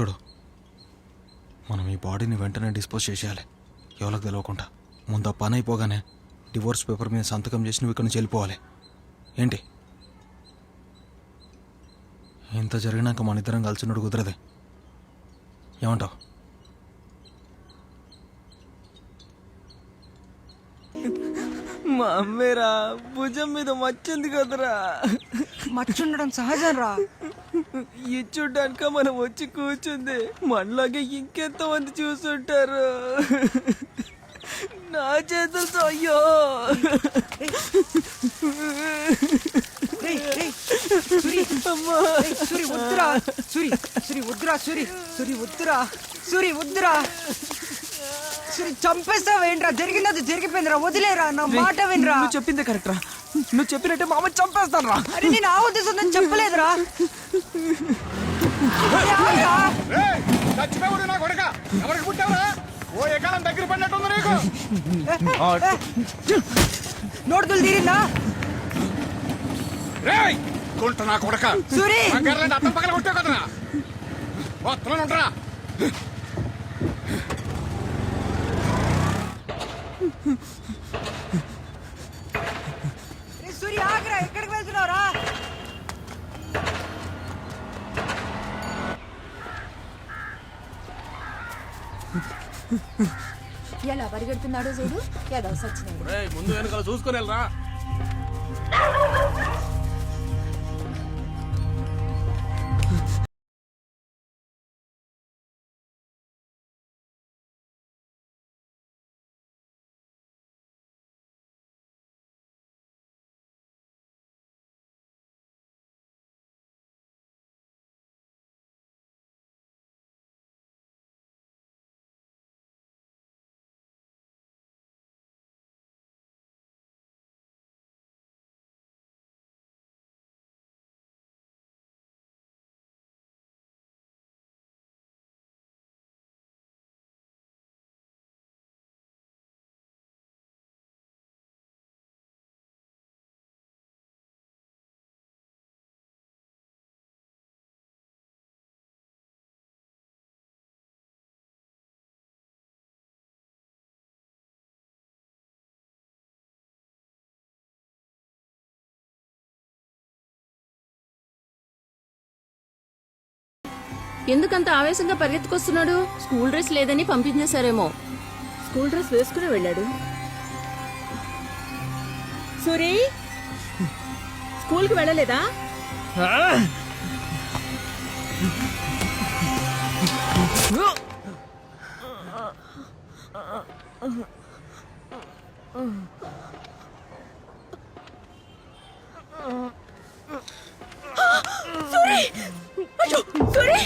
చూడు. మనం ఈ బాడీని వెంటనే డిస్పోజ్ చేసేయాలి. ఎవరికి తెలియకుండా ముందు ఆ పని అయిపోగానే డివోర్స్ పేపర్ మీద సంతకం చేసి నువ్వు ఇక్కడ నుంచి వెళ్ళిపోవాలి. ఏంటి? ఇంత జరిగినాక మన ఇద్దరం కలిసినట్టు కుదరదే. ఏమంటావు? మా అమ్మేరా భుజం మీద మచ్చింది కదరా. మచ్చుండడం సహజం రా ఇది చూడ్డానిక మనం వచ్చి కూర్చుంది. మనలాగే ఇంకెంత మంది చూసుంటారు. నా చేతులతో అయ్యో. అమ్మా. సూరి వద్దురా. సూరి సూరి వద్దురా సూరి. సూరి వద్దురా. సూరి వద్దురా. సూరి చంపేస్తావేంట్రా? జరిగినది జరిగిపోయిందిరా. వదిలేరా నా మాట వినరా. నువ్వు చెప్పిందే కరెక్ట్ రా నువ్వు చెప్పినట్టే మా అమ్మ చంపేస్తాను రా అరే నేను ఆ ఉద్దేశం చెప్పలేదురా చచ్చిపోయావుడు నా కొడక. ఎవరికి పుట్టావురా? ఓ ఎకాలం దగ్గర పడినట్టుంది నీకు. నోటుతులు తీరిందా? రేయ్ కుంట నా కొడక. సూరి అర్థం పక్కన కొట్టావు కదరా. వస్తున్నాను ఉంటారా సూర్య సూరి ఎక్కడికి వెళ్తున్నావురా ఎలా పరిగెడుతున్నాడో చూడు. ఏదో సచ్చినాడు. ముందు వెనకాల చూసుకొని వెళ్ళరా. ఎందుకంత ఆవేశంగా పరిగెత్తుకొస్తున్నాడు? స్కూల్ డ్రెస్ లేదని పంపించేశారేమో. స్కూల్ డ్రెస్ వేసుకుని వెళ్ళాడు. సూరి స్కూల్కి వెళ్ళలేదా? అయ్యో సూరి!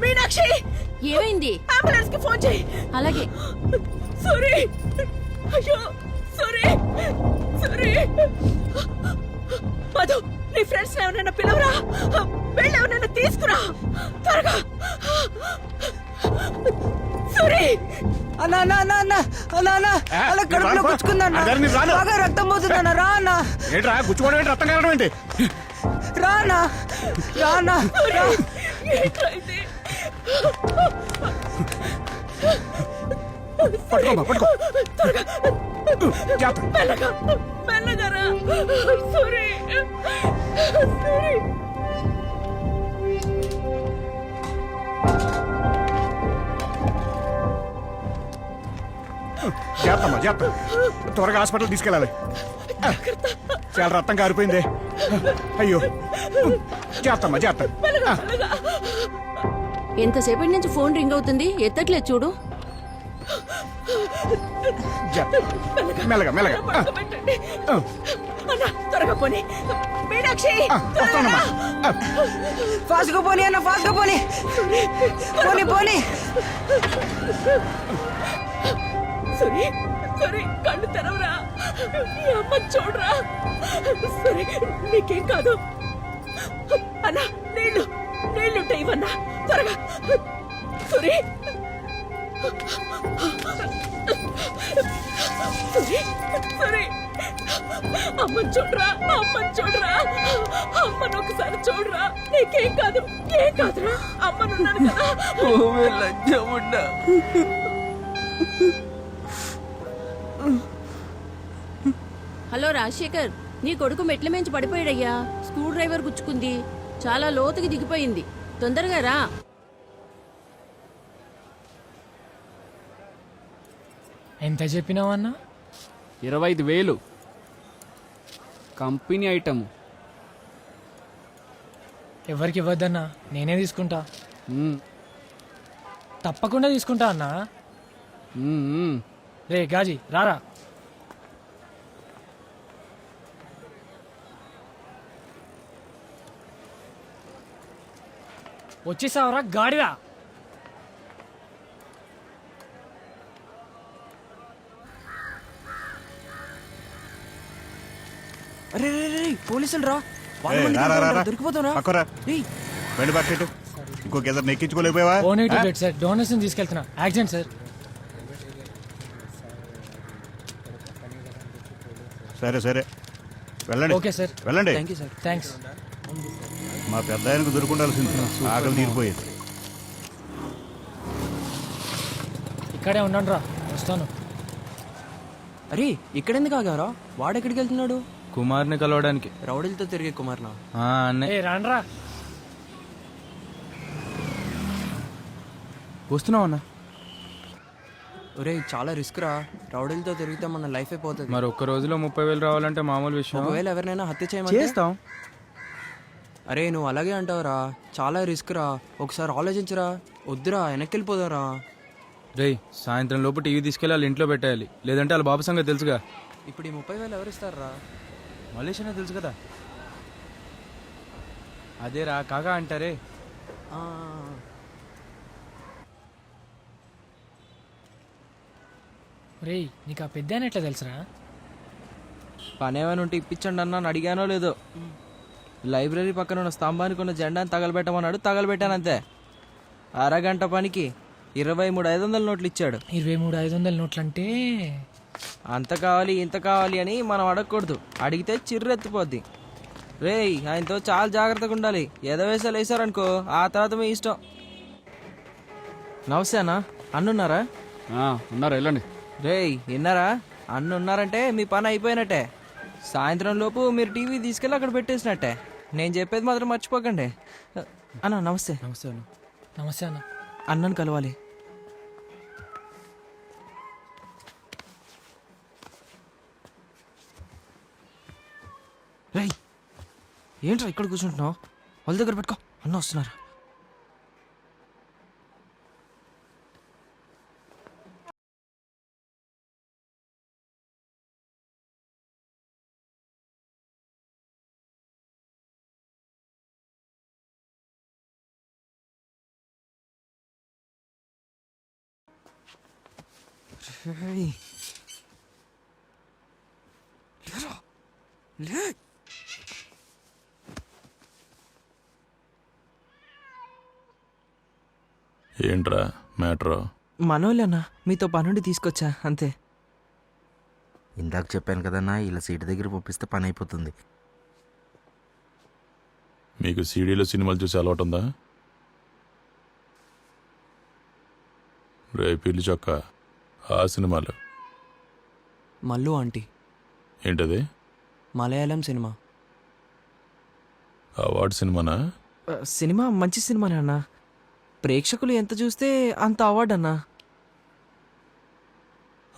మీనాక్షి. ఏమైంది? అంబులెన్స్కి ఫోన్ చేయి. అలాగే. సూరి. అయ్యో సూరి. సూరి. మధు నీ ఫ్రెండ్స్ ఎవరైనా పిలవరా? వెళ్ళి ఎవరైనా తీసుకురా. త్వరగా. సూరి. అన్నా అన్నా అన్నా అన్నా అన్నా అన్నా అలా కడుపులో రాను. గుచ్చుకుందన్నా రాను. బాగా రక్తం పోతుందన్నా రా అన్నా. ఏంట్రా గుచ్చుకోవడం ఏంటి? రక్తం కలగడం ఏంటి? రా అన్నా రా అన్నా రా. ఏంట్రైంది పట్టుకోమ్మా పట్టుకో. జాగ్రత్త. మెల్లగా మెల్లగా రా. సూరి జాగ్రత్తమ్మా జాగ్రత్త. త్వరగా హాస్పిటల్ తీసుకెళ్ళాలి. చాలా రక్తం కారిపోయింది. అయ్యో. జాగ్రత్తమ్మా జాగ్రత్త. ఎంతసేపటి నుంచి ఫోన్ రింగ్ అవుతుంది? ఎత్తట్లేదు చూడు. మెల్లగా మెల్లగా త్వరగా పోనీ. మీనాక్షి. ఆ, వస్తానమ్మా. ఆ, ఫాస్ట్గా పోనీ అన్న ఫాస్ట్గా పోనీ పోనీ. పోనీ సరే కళ్ళు తెరవరా. నీ అమ్మ చూడరా. సరే నీకేం కాదు. అన్నా నీళ్ళు నీళ్ళు ఇవన్నా త్వరగా. సరే. సరే సరే. అమ్మని చూడరా అమ్మని చూడరా. అమ్మను ఒకసారి చూడరా. నీకేం కాదు ఏం కాదురా. అమ్మనున్నాను కదా. ఓమే రాజశేఖర్ నీ కొడుకు మెట్ల మించి పడిపోయాడయ్యా. Screw driver గుచ్చుకుంది. చాలా లోతుకి దిగిపోయింది. తొందరగా రా. ఎంత చెప్పినావు అన్న? ఇరవై ఐదు వేలు. Company item. ఎవరికి ఇవ్వద్దన్నా? నేనే తీసుకుంటా. తప్పకుండా తీసుకుంటా అన్నా. రే గాజీ రారా. వచ్చేసావరా గాడిరా అరే పోలీసులు రా. బకెట్ నెక్కించుకోలేకపోయావా? సార్ డొనేషన్ తీసుకెళ్తున్నా. యాక్సిడెంట్ సార్ సరే సరే. వెళ్ళండి. ఓకే సార్ వెళ్ళండి. థ్యాంక్ యూ సార్ థ్యాంక్స్ మా పెద్ద ఆయనకు దొరుకుండాల్సింది ఆకలి తీరిపోయేది. ఇక్కడే ఉండండి రా వస్తాను. అరే ఇక్కడెందుకు ఆగారా వాడెక్కడికి వెళ్తున్నాడు కుమార్ని కలవడానికి. రౌడీలతో తిరిగే కుమార్నా? రాండ్రా. వస్తున్నావు అన్న. ఒరే చాలా రిస్క్ రా రౌడీలతో తిరిగితే మన లైఫ్ అయిపోతుంది మరి ఒక్క రోజులో ముప్పై వేలు రావాలంటే మామూలు విషయం. ఒకవేళ ఎవరినైనా హత్య చేయమంటే? చేస్తాం. అరే నువ్వు అలాగే అంటావురా. చాలా రిస్క్ రా. ఒకసారి ఆలోచించరా. వద్దురా వెనక్కి వెళ్ళిపోదారా రేయ్ సాయంత్రం లోపు టీవీ తీసుకెళ్ళి వాళ్ళ ఇంట్లో పెట్టేయాలి. లేదంటే వాళ్ళ బాబు సంగతి తెలుసుగా. ఇప్పుడు ఈ ముప్పై వేలు ఎవరు ఇస్తారా మలేషియా తెలుసు కదా. అదే రా కాకా అంటారే. రేయ్ నీకు ఆ పెద్ద ఎట్లా తెలుసురా? పని ఏమైనా ఉంటే ఇప్పించండి అన్న అని అడిగానో లేదో. లైబ్రరీ పక్కన ఉన్న స్తంభానికి ఉన్న జెండాని తగలబెట్టమన్నాడు. తగలబెట్టాను అంతే. అరగంట పనికి ఇరవై మూడు ఐదు వందల నోట్లు ఇచ్చాడు. ఇరవై మూడు ఐదు వందల నోట్లు అంటే అంత కావాలి ఇంత కావాలి అని మనం అడగకూడదు. అడిగితే చిర్రెత్తిపోద్ది. రేయ్ ఆయనతో చాలా జాగ్రత్తగా ఉండాలి. ఎదవేసాలు వేసారనుకో ఆ తర్వాత మీ ఇష్టం. నమస్తే అన్న. అన్నున్నారా? ఆ, ఉన్నారు వెళ్ళండి. రేయ్ విన్నారా? అన్న ఉన్నారంటే మీ పని అయిపోయినట్టే. సాయంత్రం లోపు మీరు టీవీ తీసుకెళ్ళి అక్కడ పెట్టేసినట్టే. నేను చెప్పేది మాత్రం మర్చిపోకండి. అన్న నమస్తే. నమస్తే అన్న. నమస్తే అన్న. అన్నను కలవాలి. రేయ్ ఏంట్రా ఇక్కడ కూర్చుంటున్నావు? వాళ్ళ దగ్గర పెట్టుకో. అన్న వస్తున్నారు? రేయ్. లేరా. లే ఏంట్రా మ్యాటర్? మనోళ్ళే అన్న మీతో పనుండి తీసుకొచ్చా అంతే. ఇందాక చెప్పాను కదన్నా ఇలా సీటు దగ్గర పంపిస్తే పని అయిపోతుంది. మీకు సీడీలో సినిమాలు చూసి అలవాటు ఉందా రే పిల్లి చొక్క. ఆ సినిమాలు. మల్లు ఆంటీ. ఏంటది? మలయాళం సినిమా. అవార్డు సినిమానా? సినిమా మంచి సినిమానే అన్న ప్రేక్షకులు ఎంత చూస్తే అంత అవార్డు అన్నా.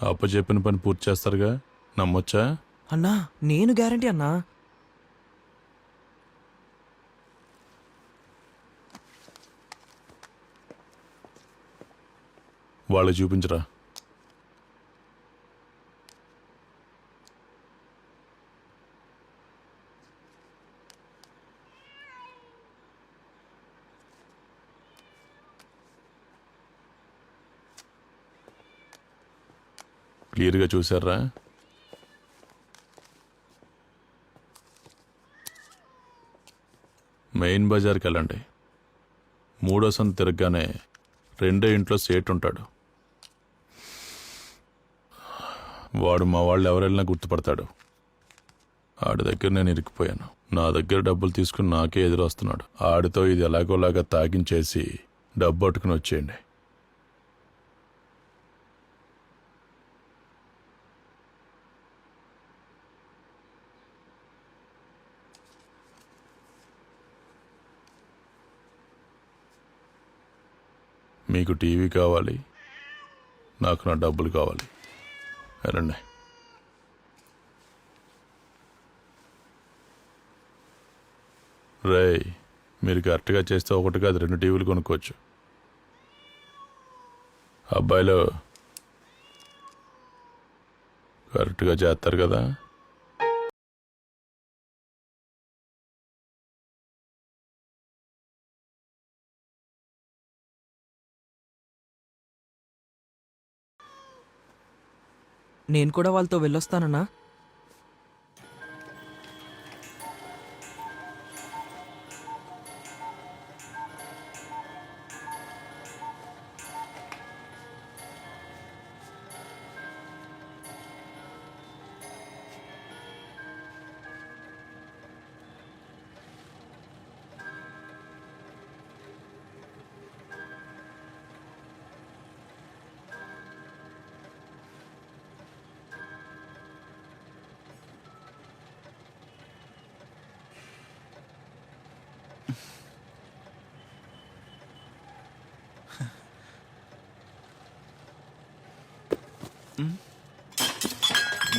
అప్ప చెప్పిన పని పూర్తి చేస్తారుగా? నమ్మొచ్చా? అన్నా నేను గ్యారంటీ అన్నా. వాళ్ళు చూపించరా? క్లియర్గా చూసారా మెయిన్ బజార్కి వెళ్ళండి. మూడో సంత తిరగగానే రెండో ఇంట్లో సేట్ ఉంటాడు. వాడు మా వాళ్ళు ఎవరెళ్ళినా గుర్తుపడతాడు. ఆడి దగ్గర నేను ఇరికిపోయాను. నా దగ్గర డబ్బులు తీసుకుని నాకే ఎదురొస్తున్నాడు. ఆడితో ఇది ఎలాగోలాగా తాగించేసి డబ్బు పట్టుకుని వచ్చేయండి. మీకు టీవీ కావాలి నాకు నా డబ్బులు కావాలి. రండి రేయ్ మీరు కరెక్ట్గా చేస్తే ఒకటి కాదు రెండు టీవీలు కొనుక్కోవచ్చు. అబ్బాయిలు కరెక్ట్గా చేస్తారు కదా? నేను కూడా వాళ్ళతో వెళ్ళొస్తానన్నా.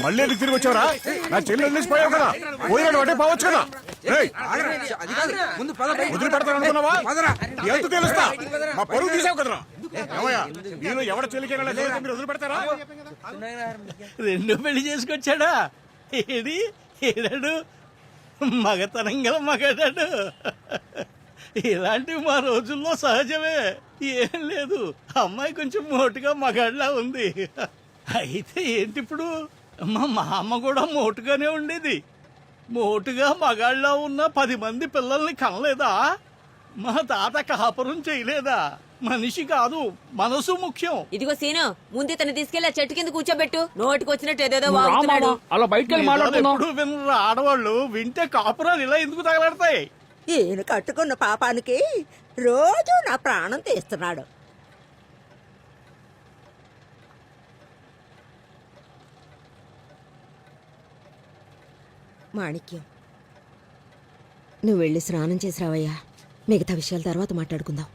మళ్ళీ ఎందుకు తిరిగి వచ్చావరా? నా చెల్లి వదిలేసిపోయావు కదా. పోయినాడు అంటే పోవచ్చు కదా. వదిలి పెడతాను అనుకున్నావా ఎంత తెలుస్తా? మా పరువు తీసావు కదరా. నేను ఎవడ చెల్లికైనా లేకపోతే మీరు వదిలి పెడతారా రెండు పెళ్ళి చేసుకొచ్చాడా? ఏది? ఏడాడు మగతనం గల మగడాడు. ఇలాంటివి మా రోజుల్లో సహజమే. ఏం లేదు. అమ్మాయి కొంచెం మోటుగా మగాడిలా ఉంది. అయితే ఏంటి ఇప్పుడు మా మామ కూడా మోటుగానే ఉండేది. మోటుగా మగాళ్ళ ఉన్న పది మంది పిల్లల్ని కనలేదా? మా తాత కాపురం చేయలేదా? మనిషి కాదు మనసు ముఖ్యం. ఇదిగో సీను ముందు తను తీసుకెళ్ళి ఆ చెట్టు కింద కూర్చోబెట్టు. నోటికి వచ్చినట్టు ఏదేదో వాగుతున్నాడు. అలా బయటకు వెళ్ళి మాట్లాడుకుందాం ఎప్పుడు వినరు ఆడవాళ్ళు? వింటే కాపురాలు ఇలా ఎందుకు తగలడతాయి? ఈయన కట్టుకున్న పాపానికి రోజు నా ప్రాణం తీస్తున్నాడు. మాణిక్యం. నువ్వు వెళ్ళి స్నానం చేసి రావయ్యా. మిగతా విషయాల తర్వాత మాట్లాడుకుందాం.